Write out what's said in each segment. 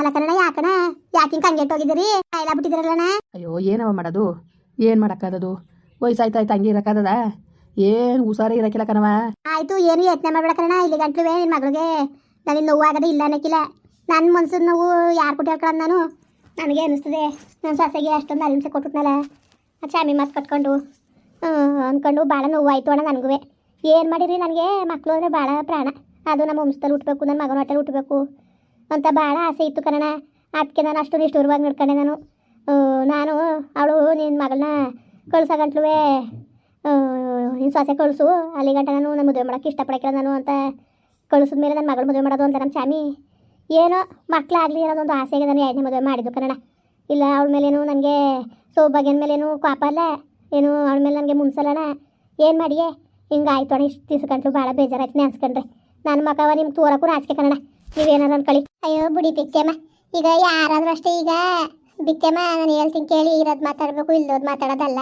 ಅಲ್ಲ ಕನ್ನಡ ಯಾಕಣ ಯಾಕಿಂಗ್ ಕಂಗೆಟ್ ಹೋಗಿದ್ದೀರಿ? ಕಾಯಿಲೆ ಬಿಟ್ಟಿದ್ರಲ್ಲಣ ಅಯ್ಯೋ ಏನವ ಮಾಡೋದು? ಏನು ಮಾಡಕ್ಕದದು? ವಯಸ್ಸಾಯ್ತಾಯ್ತು ಹಂಗೆ ಇರೋಕ್ಕಾಗದ ಏನು ಹುಷಾರ ಇರಕ್ಕಿಲ್ಲ ಕಣವ ಆಯ್ತು ಏನು ಯತ್ನ ಮಾಡ್ಬೇಡ ಕಣ ಇಲ್ಲಿ ಗಂಟ್ಲುವೆ ನಿನ್ನ ಮಗಳಿಗೆ. ನನಗೆ ನೋವು ಆಗದೆ ಇಲ್ಲ ಅನ್ನಕ್ಕಿಲ್ಲ. ನನ್ನ ಮನ್ಸಿನ ನೋವು ಯಾರು ಕೊಟ್ಟು ಹೇಳ್ಕೊಳ್ಳೋದು ನಾನು? ನನಗೆ ಅನಿಸ್ತದೆ ನನ್ನ ಸೊಸೆಗೆ ಅಷ್ಟೊಂದು ಅಹಿಂಸೆ ಕೊಟ್ಟಿದ್ನಲ್ಲ ಆ ಚಾಮಿ ಮಾತು ಕಟ್ಕೊಂಡು ಹ್ಞೂ ಅಂದ್ಕೊಂಡು ಭಾಳ ನೋವು ಆಯ್ತು ಅಣ್ಣ ನನಗೂ ಏನು ಮಾಡಿರಿ ನನಗೆ? ಮಕ್ಕಳು ಅಂದರೆ ಭಾಳ ಪ್ರಾಣ. ಅದು ನಮ್ಮ ವಂಶದಲ್ಲಿ ಹುಟ್ಟಬೇಕು ನನ್ನ ಮಗನ ಹೊಟ್ಟೆಲಿ ಹುಟ್ಟಬೇಕು ಅಂತ ಭಾಳ ಆಸೆ ಇತ್ತು ಕಣ ಅದಕ್ಕೆ ನಾನು ಅಷ್ಟು ನಿಷ್ಠುರವಾಗಿ ನಡ್ಕೊಂಡೆ ನಾನು. ನಾನು, ಅವಳು ನಿನ್ನ ಮಗಳನ್ನ ಕಳ್ಸೋ ಗಂಟ್ಲುವೆ ನಿನ್ನ ಸೊಸೆ ಕಳಿಸು. ಅಲ್ಲಿ ಗಂಟ ನಾನು ನನ್ನ ಮದುವೆ ಮಾಡೋಕ್ಕೆ ಇಷ್ಟಪಡಕ್ಕಿಲ್ಲ ನಾನು ಅಂತ ಕಳಿಸಿದ ಮೇಲೆ ನನ್ನ ಮಗಳು ಮದುವೆ ಮಾಡೋದು ಅಂತ ನಮ್ಮ ಚಾಮಿ. ಏನೋ ಮಕ್ಕಳಾಗಲಿ ಅನ್ನೋದೊಂದು ಆಸೆಗೆ ನಾನು ಎರಡನೇ ಮದುವೆ ಮಾಡಿದ್ದು ಕನ್ನಡ ಇಲ್ಲ, ಅವಳ ಮೇಲೇನು ನನಗೆ ಸೌಭಾಗ್ಯನ ಮೇಲೇನು ಕೋಪ ಅಲ್ಲ ಏನು ಅವಳ ಮೇಲೆ ನನಗೆ ಮುನ್ಸಲ್ಲಣ ಏನು ಮಾಡಿಯೇ? ಹಿಂಗೆ ಆಯ್ತು ಅಣ್ಣ, ಇಷ್ಟು ತಿಸ್ಕೊಂಡ್ಲು ಭಾಳ ಬೇಜಾರಾಯ್ತು ನೆನ್ಸ್ಕೊಂಡ್ರೆ. ನನ್ನ ಮಕ್ಕವ ನಿಮ್ಗೆ ತೋರಕ್ಕೂ ನಾಚಿಕೆ ಕನ್ನಡ ನೀವೇನಾರು ಅನ್ಕೊಳ್ಳಿ. ಅಯ್ಯೋ ಬಿಡಿ ಬಿಕ್ಕೆಮ್ಮ ಈಗ ಯಾರಾದರೂ ಅಷ್ಟೇ ಈಗ ಬಿಕ್ಕೆಮ್ಮ ನಾನು ಹೇಳ್ತೀನಿ ಕೇಳಿ, ಇರೋದು ಮಾತಾಡಬೇಕು ಇಲ್ಲೋದು ಮಾತಾಡೋದಲ್ಲ.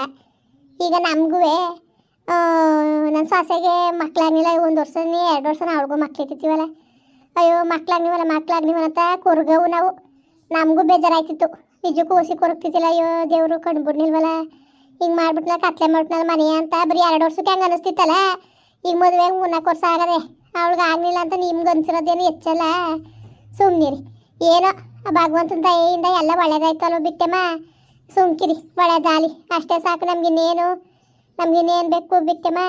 ಈಗ ನಮಗೂ ನನ್ನ ಸೊಸೆಗೆ ಮಕ್ಳಾಗ್ಲಿಲ್ಲ ಒಂದು ವರ್ಷನೇ, ಎರಡು ವರ್ಷನ ಅವ್ರಿಗೂ ಮಕ್ಳು ಇತ್ತಿವಲ್ಲ ಅಯ್ಯೋ ಮಕ್ಕಳಾಗ್ನಿವಲ್ಲ ಮಕ್ಕಳಾಗ್ನಿವಲ್ಲ ಅಂತ ಕೊರ್ಗವು ನಾವು. ನಮಗೂ ಬೇಜಾರಾಯ್ತಿತ್ತು. ನಿಜಕ್ಕೂ ಓಸಿ ಕೊರಗ್ತಿದ್ದಿಲ್ಲ, ಅಯ್ಯೋ, ದೇವರು ಕಂಡುಬಿಡ್ನಿಲ್ವಲ್ಲ ಹಿಂಗೆ ಮಾಡ್ಬಿಟ್ನಲ್ಲ, ಕತ್ಲೆ ಮಾಡ್ಬಿಟ್ನಲ್ಲ ಮನೆ ಅಂತ, ಬರೀ ಎರಡು ವರ್ಷಕ್ಕೆ ಹಂಗೆ ಅನಿಸ್ತಿತ್ತಲ್ಲ. ಈಗ ಮದುವೆ ಮೂರ್ನಾಲ್ಕು ವರ್ಷ ಆಗದೆ, ಅವಳಿಗೆ ಆಗಲಿಲ್ಲ ಅಂತ ನಿಮ್ಗೆ ಅನ್ಸಿರೋದೇನು ಹೆಚ್ಚಲ್ಲ. ಸುಮ್ಮನಿರಿ ಏನೋ ಭಗವಂತನ ದಯೆಯಿಂದ ಎಲ್ಲ ಒಳ್ಳೇದಾಯ್ತಲ್ಲ ಬಿಟ್ಟೆಮ್ಮ. ಸುಮ್ಕಿರಿ ಒಳ್ಳೇದಾಲಿ ಅಷ್ಟೇ ಸಾಕು ನಮಗಿನ್ನೇನು ನಮ್ಗಿನ್ನೇನು ಬೇಕು ಬಿಟ್ಟೆಮ್ಮ.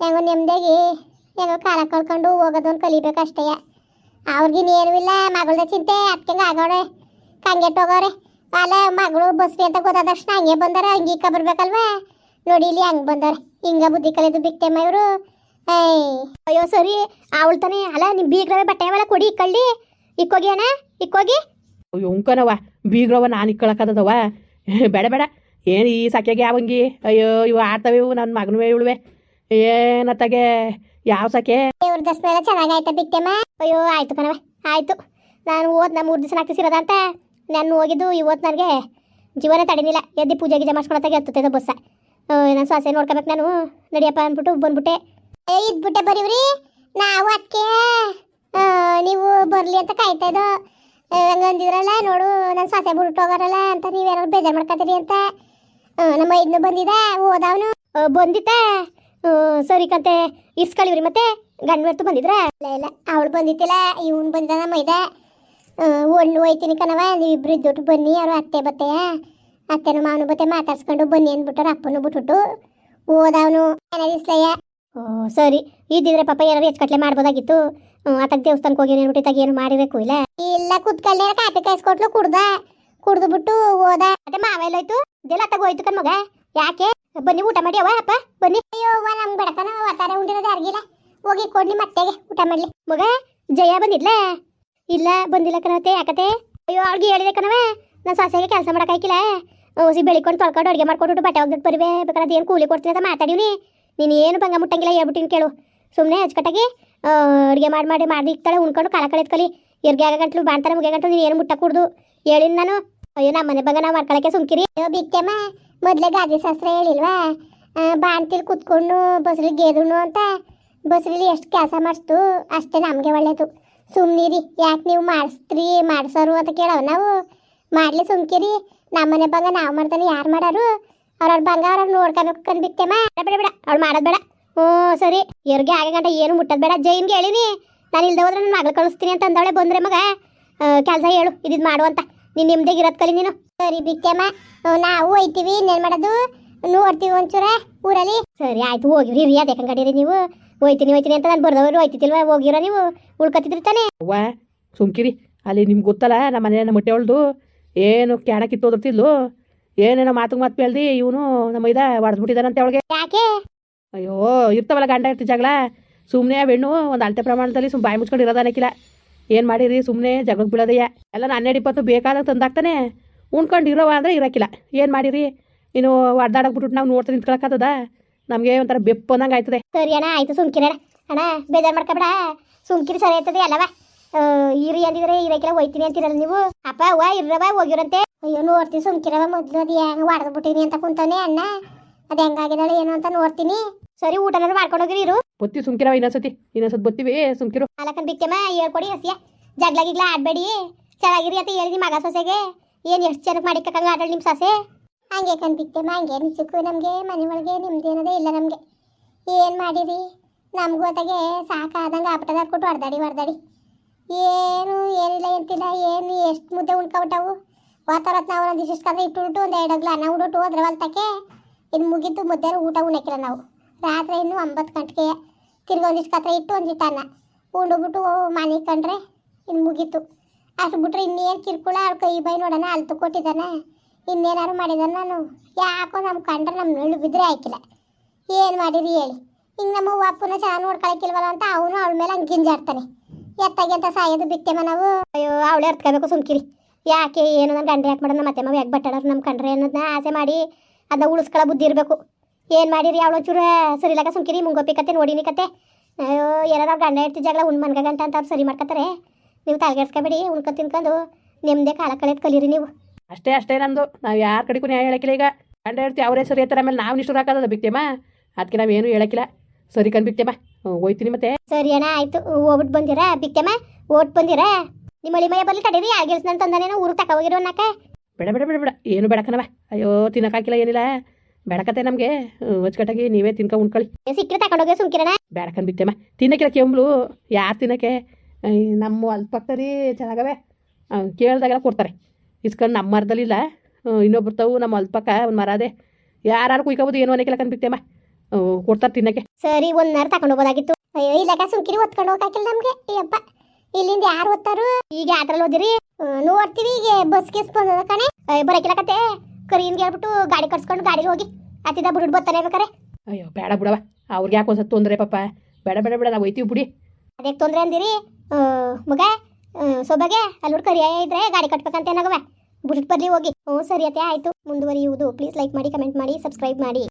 ಹೆಂಗೋ ನೆಮ್ಮದಿಯಾಗಿ ಹೆಂಗೋ ಕಾಲ ಕಳ್ಕೊಂಡು ಹೋಗೋದೊಂದು ಕಲಿಬೇಕು ಅಷ್ಟೇ. ಅವ್ರಿಗಿನ್ನೇನು ಇಲ್ಲ, ಮಗಳದ ಚಿಂತೆ. ಅತ್ಕಂಗೆ ಆಗೋಳೆ ಕಂಗೆಟ್ ಹೋಗೋರೆ. ಅಲ್ಲ, ಮಗಳು ಬಸ್ರಿ ಅಂತ ಗೊತ್ತಾದ ತಕ್ಷಣ ಹಂಗೆ ಬಂದಾರ ಹಂಗೀಕ ಬರ್ಬೇಕಲ್ವಾ? ನೋಡಿ ಇಲ್ಲಿ ಹಂಗೆ ಬಂದಾರೆ. ಹಿಂಗ ಬುದ್ಧಿ ಕಲಿದು ಬಿಟ್ಟೆಮ್ಮ ಇವರು. ಅಯ್ಯೋ ಸರಿ ಅವಳು ತಾನೇ ಅಲ್ಲ ನಿಮ್ಮ ಬೀಗ್ರವೇ ಬಟ್ಟೆ ಅವಳ ಕೊಡಿ ಇಕ್ಕಳ್ಳಿ ಇಕ್ಕೋಗಿ ಅಣ್ಣ ಇಕ್ಕೋಗಿ? ಅಯ್ಯೋ ಉಂಕನವ ಬೀಗ್ರವ ನಾನು ಇಕ್ಕೊಳಕ್ಕದವ ಬೇಡ ಬೇಡ. ಏನು ಈ ಸಖ್ಯಾಗೆ ಯಾವಂಗಿ? ಅಯ್ಯೋ ಇವು ಆಡ್ತವೆ ಇವು ನನ್ನ ಮಗನವೇ ಇವಳುವೆ. ಏನತ್ತಾಗೆ ಯಾವ ಸಖೆ? ಮೇಲೆ ದರ್ಶನ ಎಲ್ಲ ಚೆನ್ನಾಗಾಯ್ತಾ ಬಿಟ್ಟೆಮ್ಮ. ಅಯ್ಯೋ ಆಯ್ತು ಕಣವ ಆಯ್ತು. ನಾನು ಓದ್ ನಮ್ಮ ಮೂರು ದಿವಸ ದಿವಸ ಇರೋದಂತ ನಾನು ಹೋಗಿದ್ದು ಇವತ್ತು ನನಗೆ ಜೀವನ ತಡಿನಿಲ್ಲ ಎದ್ದು ಪೂಜೆ ಗೀಜೆ ಮಾಡ್ಸ್ಕೊಳತ್ತಾಗೆ ಹತ್ತುತ್ತೆ ಬಸ್ಸ. ನಾನು ಸೊಸೆ ನೋಡ್ಕೋಬೇಕು ನಾನು. ನಡಿಯಪ್ಪ ಅಂದ್ಬಿಟ್ಟು ಬಂದ್ಬಿಟ್ಟೆ. ಏ ಇದ್ಬಿಟ್ಟೆ ಬರೀವ್ರಿ. ನಾವು ಅದಕ್ಕೆ ಬರಲಿ ಅಂತ ಕಾಯ್ತಾ ಇದ್ದೋ ಹಂಗೆ ಅಂದಿದ್ರಲ್ಲ, ನೋಡು ನನ್ನ ಸೊಸೆ ಹೋಗಾರಲ್ಲ ಅಂತ ನೀವೇನಾದ್ರು ಬೇಜಾರು ಮಾಡ್ಕೊತೀರಿ ಅಂತ. ನಮ್ಮ ಇದನ್ನು ಬಂದಿದೆ ಓದವನು ಬಂದಿತ್ತೆ ಸರಿ ಕಂತೆ ಇರ್ಸ್ಕೊಳ್ಳಿವ್ರಿ ಮತ್ತೆ ಗಂಡ್ಮರ್ತು ಬಂದಿದ್ರ? ಇಲ್ಲ ಇಲ್ಲ, ಅವಳು ಬಂದಿತ್ತಿಲ್ಲ ಇವನು ಬಂದಿದ್ದ ನಮ್ಮ ಇದೆ ಒಳ್ಳು ಹೋಯ್ತೀನಿ ಕಣವ ನೀವಿಬ್ರು ಇದ್ದುಟ್ಟು ಬನ್ನಿ, ಅವರು ಅತ್ತೆ ಬತ್ತೆಯ ಅತ್ತೆನು ಮಾವನು ಬತ್ತೆ ಮಾತಾಡ್ಸ್ಕೊಂಡು ಬನ್ನಿ ಅಂದ್ಬಿಟ್ಟಾರ ಅಪ್ಪನು ಬಿಟ್ಬಿಟ್ಟು ಓದವನು ಏನಾದಿಸ್ಲಯ್ಯ ಓ, ಸರಿ ಇದ್ದಿದ್ರೆ ಪಾಪ ಏನಾದ್ರು ಹೆಚ್ಚು ಮಾಡ್ಬೋದಾಗಿತ್ತು. ಅತ್ತಾಗ ದೇವಸ್ಥಾನಕ್ಕೆ ಹೋಗಿ ಏನ್ಬಿಟ್ಟು ಇತ್ತಾಗ ಏನು ಮಾಡಿರಬೇಕು ಇಲ್ಲ? ಇಲ್ಲ ಕುತ್ಕಲ್ಲೇ ಕಾಪಿ ಕಾಯಿಸ್ಕೊಟ್ಲು ಕುಡ್ದ ಕುಡ್ದು. ಬಿಟ್ಟು ಹೋದ. ಅದೇ ಮಾವ ಎಲ್ಲೋಯ್ತು? ಇದೆಲ್ಲ ಅತ್ತಾಗ ಹೋಯ್ತು ಕಣ್ ಮಗ? ಯಾಕೆ? ಬನ್ನಿ ಊಟ ಮಾಡಿ ಅವ ಅಪ್ಪ ಬನ್ನಿ. ಅಯ್ಯೋ ಅವ್ವ ನಮ್ ಬಡತನ ಒತ್ತಾರೆ ಉಂಡಿರೋದು ಅರ್ಗಿಲ್ಲ ಹೋಗಿ ಕೊಡ್ಲಿ ಮತ್ತೆಗೆ ಊಟ ಮಾಡ್ಲಿ. ಮಗ ಜಯ ಬಂದಿದ್ಲ? ಇಲ್ಲ ಬಂದಿಲ್ಲ ಕಣತೆ ಯಾಕತೆ ಅಯ್ಯೋ ಅವ್ಳಿಗೆ ಹೇಳಿದೆ ಕಣವೆ ನನ್ನ ಸೊಸೆಗೆ ಕೆಲಸ ಮಾಡಕ್ಕಾಯ್ಕಿಲ್ಲ ಹೊಸಿ ಬೆಳಿಕೊಂಡು ತೊಳ್ಕೊಂಡು ಅಡುಗೆ ಮಾಡ್ಕೊಂಡು ಬಟ್ಟೆ ಒಗ್ದು ಬರುವೆ ಬೇಕಾದ್ರೆ ಏನು ಕೂಲಿ ಕೊಡ್ತೀನಿ ಅಂತ ಮಾತಾಡಿವ್ನಿ. ನೀನು ಏನು ಬಂಗ ಮುಟ್ಟಂಗಿಲ್ಲ ಹೇಳ್ಬಿಟ್ಟಿನ ಕೇಳು. ಸುಮ್ಮನೆ ಅಚ್ಚುಕಟ್ಟಾಗಿ ಅಡುಗೆ ಮಾಡಿ ಮಾಡಿ ಮಾಡಿ ಇಕ್ತಾಳೆ, ಉಣ್ಕೊಂಡು ಕಾಲ ಕಳೆದ್ಕಲಿ ಇರ್ಗೆ ಆಗ ಗಂಟ್ಲು ಬಾಣ್ತಾರೆ ಮುಗಿಯ ಗಂಟ್ಲು ನೀನು ಏನು ಮುಟ್ಟ ಕುಡ್ದು. ಹೇಳಿನ ನಾನು, ಅಯ್ಯೋ ನಮ್ಮ ಮನೆ ಬಗ್ಗೆ ನಾವು ಮಾಡ್ಕೊಳಕ್ಕೆ ಸುಮ್ಕಿರಿ. ಅಯ್ಯೋ ಬಿಟ್ಟೆಮ್ಮ, ಮೊದಲೇ ಗಾದೆ ಶಾಸ್ತ್ರ ಹೇಳಿಲ್ವಾ? ಬಾಣ್ತಿಲಿ ಕುತ್ಕೊಂಡು ಬಸ್ರಿ ಗೇರುನು ಅಂತ. ಬಸ್ಲಿ ಎಷ್ಟು ಕೆಲಸ ಮಾಡಿಸ್ತು, ಅಷ್ಟೇ ನಮಗೆ ಒಳ್ಳೇದು. ಸುಮ್ಮನಿರಿ ಯಾಕೆ ನೀವು ಮಾಡಿಸ್ತ್ರಿ, ಮಾಡಿಸೋರು ಅಂತ ಕೇಳವ ನಾವು. ಮಾಡ್ಲಿ ಸುಮ್ಕಿರಿ ನಮ್ಮನೆ ಬಂಗ ನಾವು ಮಾಡ್ತಾನೆ ಯಾರು ಮಾಡೋರು? ಅವ್ರವ್ರ ಬಂಗ ಅವ್ರವ್ರು ನೋಡ್ಕೋಬೇಕು ಕಂಡ್ಬಿಟ್ಟೆಮ್ಮ ಬೇಡ ಬೇಡ, ಅವ್ಳು ಮಾಡೋದು ಬೇಡ. ಹ್ಞೂ ಸರಿ. ಎರ್ಗೆ ಆಗ ಗಂಟ ಏನು ಮುಟ್ಟದ್ ಬೇಡ. ಜೈನ್ಗೆ ಹೇಳಿನಿ ನಾನು ಇಲ್ದೆ ಹೋದ್ರೆ ನನ್ನ ಮಗಳು ಕಳಿಸ್ತೀನಿ ಅಂತ ಅಂದವಳೆ ಬಂದ್ರೆ ಮಗ. ಕೆಲಸ ಹೇಳು. ಇದಿದ್ ಮಾಡು ಅಂತ. ನೀನು ನಿಮ್ದೇ ಇರೋದು ಕಲಿ ನೀನು. ಸರಿ ಹ್ಮ್, ನಾವು ಹೋಯ್ತೀವಿ. ಇನ್ನೇನು ಮಾಡೋದು? ನೋಡ್ತೀವಿ ಒಂಚೂರ ಊರಲ್ಲಿ. ಸರಿ ಆಯ್ತು. ಹೋಗಿರಿ ರೀ ಅದೇ ಕಂಗಡಿರಿ ನೀವು. ಹೋಯ್ತೀನಿ ಹೋಯ್ತೀನಿ ಅಂತ ನಾನು ಬರ್ದವರು ಹೋಯ್ತಿಲ್ವ ಹೋಗಿರ ನೀವು? ಉಳ್ಕತ್ತಿದ್ರಿ ತಾನೇ? ಅವ್ವ ಸುಮ್ಕಿರಿ. ಅಲ್ಲಿ ನಿಮ್ಗೆ ಗೊತ್ತಲ್ಲ ನಮ್ಮ ಮನೆಯ ನಮ್ಮ ಹೊಟ್ಟೆ ಅವಳ್ದು ಏನು ಕ್ಯಾಣ ಕಿತ್ತೋದಿರ್ತಿದ್ಲು. ಏನೇನೋ ಮಾತು ಮಾತು ಹೇಳ್ದು ಇವನು ನಮ್ಮ ಇದ ಹೊಡೆದ್ಬಿಟ್ಟಿದ್ದಾನಂತೆ ಅವಳಿಗೆ. ಯಾಕೆ? ಅಯ್ಯೋ, ಇರ್ತಾವಲ್ಲ ಗಂಡ ಇರ್ತಿ ಜಗಳ? ಸುಮ್ಮನೆ ಬೆಣ್ಣು ಒಂದು ಅಳತೆ ಪ್ರಮಾಣದಲ್ಲಿ ಸುಮ್ಮನೆ ಬಾಯಿ ಮುಚ್ಕೊಂಡು ಇರೋದನ್ನಕ್ಕಿಲ್ಲ ಏನು ಮಾಡಿರಿ? ಸುಮ್ಮನೆ ಜಗಳಕ್ಕೆ ಬೀಳೋದಯ್ಯ ಎಲ್ಲ ಹನ್ನೆರಡು ಇಪ್ಪತ್ತು ಬೇಕಾದಾಗ ತಂದಾಗ್ತಾನೆ ಉಣ್ಕೊಂಡು ಇರೋವ ಅಂದರೆ ಇರೋಕ್ಕಿಲ್ಲ ಏನು ಮಾಡಿರಿ? ನೀನು ಬಿಟ್ಬಿಟ್ಟು ನಾವು ನೋಡ್ತಾ ನಿಂತ್ಕೊಳಕ್ಕಾಗ್ತದ ನಮಗೆ ಒಂಥರ ಬೆಪ್ಪು ಅನ್ನಂಗೆ ಆಯ್ತದೆ. ಸರಿ ಅಣ್ಣ, ಆಯಿತು, ಸುಮ್ಕಿರ ಅಣ್ಣ. ಬೇಜಾರು ಮಾಡ್ಕೊಬೇಡ. ಸುಮ್ಕಿರಿ, ಸರಿ ಆಯ್ತದೆ ಅಲ್ಲವ ಇರಿ ಅಂದಿದ್ರೆ ಇರೋಕ್ಕಿಲ್ಲ ಹೋಯ್ತೀನಿ ಅಂತಿರಲ್ಲ ನೀವು? ಅಪ್ಪ ಅವ್ವ ಇರ್ರವ ಹೋಗಿರಂತೆ ಅಯ್ಯೋ, ನೋಡ್ತೀನಿ ಸುಮ್ಕಿರವ ಮೊದಲು ಅದು ಹೆಂಗೆ ಹೊಡೆದ್ಬಿಟ್ಟಿನಿ ಅಂತ ಕುಂತಾನೆ ಅಣ್ಣ. ಅದು ಹೆಂಗಾಗಿದ್ದಾಳೆ ಏನು ಅಂತ ನೋಡ್ತೀನಿ. ಸರಿ ಊಟನಾದ್ರು ಮಾಡ್ಕೊಂಡು ಹೋಗಿರಿ ಇರು. ಬತ್ತಿ ಸುಮ್ಕಿರವ ಇನ್ನೊಂದ್ಸತಿ ಇನ್ನೊಂದ್ಸತಿ ಬತ್ತೀವಿ. ಸುಮ್ಕಿರು. ಅಲಕನ್ ಬಿಕ್ಕೆಮ್ಮ ಹೇಳ್ಕೊಡಿ ಹಸಿಯ. ಜಗ್ಲ ಗಿಗ್ಲ ಆಡ್ಬೇಡಿ. ಚೆನ್ನಾಗಿರಿ ಅಂತ ಹೇಳಿ ಮಗ ಸೊಸೆಗೆ. ಏನು ಎಷ್ಟು ಮಾಡಿ ಮಾಡಿಕ್ಕಂಗೆ ಆಡಲ್ ನಿಮ್ಮ ಸೊಸೆ? ಹಂಗೆ ಬಿಕ್ಕೆಮ್ಮ ಹಂಗೆ ನಿಜಕ್ಕೂ ನಮಗೆ. ಮನೆ ಒಳಗೆ ನಿಮ್ದೇನದೇ ಇಲ್ಲ ನಮಗೆ. ಏನು ಮಾಡಿರಿ? ನಮಗೂ ಅತ್ತಾಗೆ ಸಾಕಾದಂಗೆ ಆಪಟದ ಕೊಟ್ಟು ಹೊಡೆದಾಡಿ ಹೊಡೆದಾಡಿ. ಏನು ಏನಿಲ್ಲ ಇರ್ತಿಲ್ಲ ಏನು ಎಷ್ಟು ಮುದ್ದೆ ಉಣ್ಕೊಬಿಟ್ಟವು. ವಾತಾವರಣ ನಾವು ಒಂದು ಇಷ್ಟು ಕದ್ರೆ ಇಟ್ಟು ಒಂದು ಎರಡು ಅನ್ನ ಉಂಡು ಹೋದ್ರೆ ಹೊಲ್ತಕ್ಕೆ. ಇನ್ನು ಮುಗೀತು ಮಧ್ಯಾಹ್ನ ಊಟ ಉಣ್ಣಕ್ಕಿಲ್ಲ ನಾವು. ರಾತ್ರಿ ಇನ್ನು ಒಂಬತ್ತು ಗಂಟೆಗೆ ತಿರ್ಗಿ ಒಂದಿಷ್ಟು ಕತ್ರ ಇಟ್ಟು ಒಂದಿಷ್ಟು ಅನ್ನ ಉಂಡೋಗ್ಬಿಟ್ಟು ಮನೆ ಕಂಡ್ರೆ ಇನ್ನು ಮುಗೀತು. ಅಷ್ಟು ಬಿಟ್ರೆ ಇನ್ನೇನು ಕಿರ್ಕುಳ ಅವ್ರ ಕೈ ಬೈ ನೋಡೋಣ ಅಲ್ತು ಕೊಟ್ಟಿದ್ದಾನೆ. ಇನ್ನೇನಾದ್ರು ಮಾಡಿದಾನೆ ನಾನು. ಯಾಕೋ ನಮ್ಮ ಕಂಡ್ರೆ ನಮ್ಮ ನೆಳ್ಳು ಬಿದ್ದರೆ ಹಾಕಿಲ್ಲ. ಏನು ಮಾಡಿರಿ ಹೇಳಿ. ಹಿಂಗೆ ನಮ್ಮ ಅಪ್ಪನ ಚೆನ್ನಾಗಿ ನೋಡ್ಕೊಳಕ್ಕಿಲ್ವಲ್ಲ ಅಂತ ಅವನು ಅವಳ ಮೇಲೆ ಹಂಗೆ ಗಿಂಜಾಡ್ತಾನೆ. ಎತ್ತಾಗೆಂತ ಸಾಯೋದು ಬಿಟ್ಟೆಮ್ಮ ನಾವು. ಅಯ್ಯೋ, ಅವಳೇ ಅರ್ತ್ಕೋಬೇಕು ಸುಮ್ಕಿರಿ. ಯಾಕೆ ಏನು ನನ್ನ ಗಂಡ್ರೆ ಯಾಕೆ ಮಾಡೋಣ? ಮತ್ತೆ ಮಾವು ಯಾಕೆ ಬಟ್ಟಾಡೋರು ನಮ್ಮ ಕಂಡ್ರೆ ಅನ್ನೋದನ್ನ ಆಸೆ ಮಾಡಿ ಅದನ್ನ ಉಳಿಸ್ಕೊಳ್ಳೋ ಬುದ್ಧಿ ಇರಬೇಕು. ಏನು ಮಾಡಿರಿ ಅವಳು ಚೂರ ಸರಿಲಾಗ ಸುಮ್ಕಿರಿ ಮುಂಗೋಪಿ ಕತೆ ನೋಡಿನಿ ಕತೆ. ಅಯ್ಯೋ ಏನಾರು ಗಂಡ ಇರ್ತಿ ಜಗಳ ಉಣ್ ಮನ್ಗ ಗಂಟ ಅಂತ ಅವ್ರು ಸರಿ ಮಾಡ್ಕೊತಾರೆ ನೀವು ತಲೆಗೆಡ್ಸ್ಕೊಬೇಡಿ ಉಣ್ಕೊ ತಿನ್ಕೊಂಡು ನಿಮ್ಮದೇ ಕಾಲ ಕಳೆದು ಕಲೀರಿ ನೀವು. ಅಷ್ಟೇ ಅಷ್ಟೇ ನಂದು ನಾವು ಯಾರ ಕಡೆಗೂ ನ್ಯಾಯ ಹೇಳಕ್ಕಿಲ್ಲ ಈಗ. ಗಂಡ ಇರ್ತಿ ಅವರೇ ಸರಿ ಅಂತಾರೆ ಆಮೇಲೆ ನಾವು ನಿಷ್ಠುರ ಹಾಕೋದ ಬಿಕ್ತೇಮ್ಮ. ಅದಕ್ಕೆ ನಾವೇನು ಹೇಳಕ್ಕಿಲ್ಲ. ಸರಿ ಕಣ್ ಬಿಕ್ತೇಮ್ಮ. ಹ್ಞೂ ಹೋಯ್ತೀನಿ ಮತ್ತೆ. ಸರಿ ಅಣ್ಣ ಆಯ್ತು. ಹೋಗ್ಬಿಟ್ಟು ಬಂದಿರಾ ಬಿಕ್ತೇಮ ಓಟ್ ಬಂದಿರಾ. ನಿಮ್ಮ ಮಳೆ ಮಯ ಬರ್ಲಿ ತಡೀರಿ ಆಗಿಲ್ಸ್ ಗೆಲ್ಸ್ ತಂದಾನೇನೋ ಊರು ತಕ ಹೋಗಿರೋ ಅನ್ನಕ ಬೇಡ ಬೇಡ ಬೇಡ ಬೇಡ. ಏನು ಬೇಡಕನವ ಅಯ್ಯೋ ತಿನ್ನಕ್ಕಾಕಿಲ್ಲ ಏನಿಲ್ಲ. ಬೇಡಕತ್ತೆ ನಮಗೆ. ಹೊಚ್ಕಟ್ಟಾಗಿ ನೀವೇ ತಿನ್ಕೊ ಉಣ್ಕೊಳ್ಳಿ. ಸಿಕ್ಕರೆ ತಗೊಂಡೋಗಿ ಸುಮ್ಕಿರಣ? ಬೇಡಕನ್ ಬಿತ್ತೆಮ್ಮ ತಿನ್ನಕ್ಕಿಲ್ಲ ಕೆಂಬ್ಳು. ಯಾರು ತಿನ್ನಕ್ಕೆ? ನಮ್ಮ ಅಲ್ಪಕ್ತರಿ ಚೆನ್ನಾಗವೆ. ಕೇಳಿದಾಗೆಲ್ಲ ಕೊಡ್ತಾರೆ. ಇಸ್ಕೊಂಡು ನಮ್ಮ ಮರದಲ್ಲಿಲ್ಲ ಇನ್ನೊಬ್ರು ತಾವು ನಮ್ಮ ಅಲ್ಪಕ್ಕ ಒಂದು ಮರ ಅದೇ. ಯಾರು ಕುಯ್ಕೋಬೋದು ಏನು ಅನ್ನಕ್ಕಿಲ್ಲ ಕನ್ಬಿತ್ತೇಮ್ಮ ಕೊಡ್ತಾರೆ ತಿನ್ನಕ್ಕೆ. ಸರಿ ಒಂದು ನರ್ ತಗೊಂಡು ಹೋಗೋದಾಗಿತ್ತು. ಅಯ್ಯೋ ಇಲ್ಲಕ ಸುಮ್ಕಿರಿ ಒತ್ಕೊಂಡು ಹೋಗಾಕಿಲ್ಲ ನಮಗೆ. ಅಯ್ಯಪ್ಪ. ಇಲ್ಲಿಂದ ಯಾರು ಓದ್ತಾರು? ಈಗ ಅದ್ರಲ್ಲಿ ಓದಿರಿ. ನೋ ನೋಡ್ತೀವಿ ಈಗ ಬಸ್ ಕೇಸ್ ಬಂದದ ಕಣೆ. ಬರಕಿಲ್ಲ ಕತೆ ಕರೀನ್ ಹೇಳ್ಬಿಟ್ಟು ಗಾಡಿ ಕಟ್ಸ್ಕೊಂಡು ಗಾಡಿಗೆ ಹೋಗಿ ಅತ್ತಿದ ಬುಡ ಬರ್ತಾನೆ ಬೇಕಾರೆ. ಅಯ್ಯೋ ಬೇಡ ಬಿಡವ. ಅವ್ರಿಗೆ ಯಾಕೆ ಒಂದ್ಸತ್ತು ತೊಂದರೆ ಪಾಪ. ಬೇಡ ಬೇಡ ಬೇಡ ನಾವು ಒಯ್ತೀವಿ ಬಿಡಿ. ಅದಕ್ಕೆ ತೊಂದ್ರೆ ಅಂದಿರಿ? ಮಗ ಸೊಬಗೆ ಅಲ್ಲಿ ಕರಿಯ ಇದ್ರೆ ಗಾಡಿ ಕಟ್ಬೇಕಂತ ಏನಾಗವ? ಬಿಟ್ಬಿಟ್ಟು ಬರ್ಲಿ ಹೋಗಿ. ಹ್ಞೂ ಸರಿ ಅತ್ತೆ ಆಯ್ತು. ಮುಂದುವರಿಯುವುದು. ಪ್ಲೀಸ್ ಲೈಕ್ ಮಾಡಿ ಕಮೆಂಟ್ ಮಾಡಿ ಸಬ್ಸ್ಕ್ರೈಬ್ ಮಾಡಿ.